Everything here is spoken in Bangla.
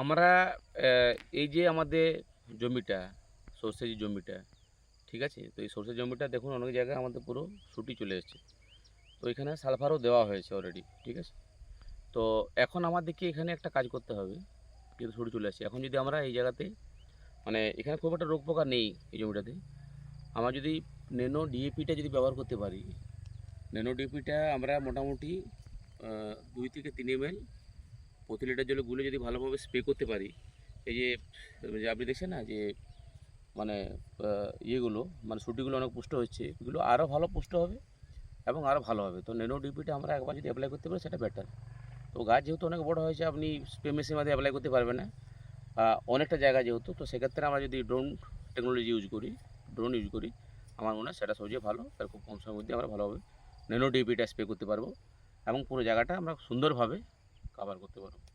আমরা এই যে আমাদের জমিটা সর্ষে যে জমিটা, ঠিক আছে? তো এই সর্ষে জমিটা দেখুন, অনেক জায়গায় আমাদের পুরো শুটি চলে এসেছে। তো এখানে সালফারও দেওয়া হয়েছে অলরেডি ঠিক আছে? তো এখন আমাদেরকে এখানে একটা কাজ করতে হবে, যেহেতু শুটি চলে আসছে এখন যদি আমরা এই জায়গাতে মানে এখানে খুব একটা রোগ পোকা নেই এই জমিটাতে। আমরা যদি নেনো ডিএপিটা যদি ব্যবহার করতে পারি নেনো ডিএপিটা আমরা মোটামুটি দুই থেকে তিন এম প্রতি লিটার জলে গুলে যদি ভালোভাবে স্প্রে করতে পারি, এই যে আপনি দেখছেন না যে মানে ইয়েগুলো মানে সুটিগুলো অনেক পুষ্ট হচ্ছে, এগুলো আরও ভালো পুষ্ট হবে এবং আরও ভালো হবে। তো নেনো ডিপিটা আমরা একবার যদি অ্যাপ্লাই করতে পারি, সেটা বেটার তো গাছ যেহেতু অনেক বড় হয়েছে, আপনি স্প্রে মেশিন মাধ্যমে অ্যাপ্লাই করতে পারবেন না। অনেকটা জায়গা যেহেতু, তো সেক্ষেত্রে আমরা যদি ড্রোন টেকনোলজি ইউজ করি ড্রোন ইউজ করি, আমার মনে হয় সেটা সবচেয়ে ভালো তার খুব কম সময়ের মধ্যে আমরা ভালোভাবে নেনো ডিপিটা স্প্রে করতে পারব। এবং পুরো জায়গাটা আমরা সুন্দরভাবে কভার করতে পারব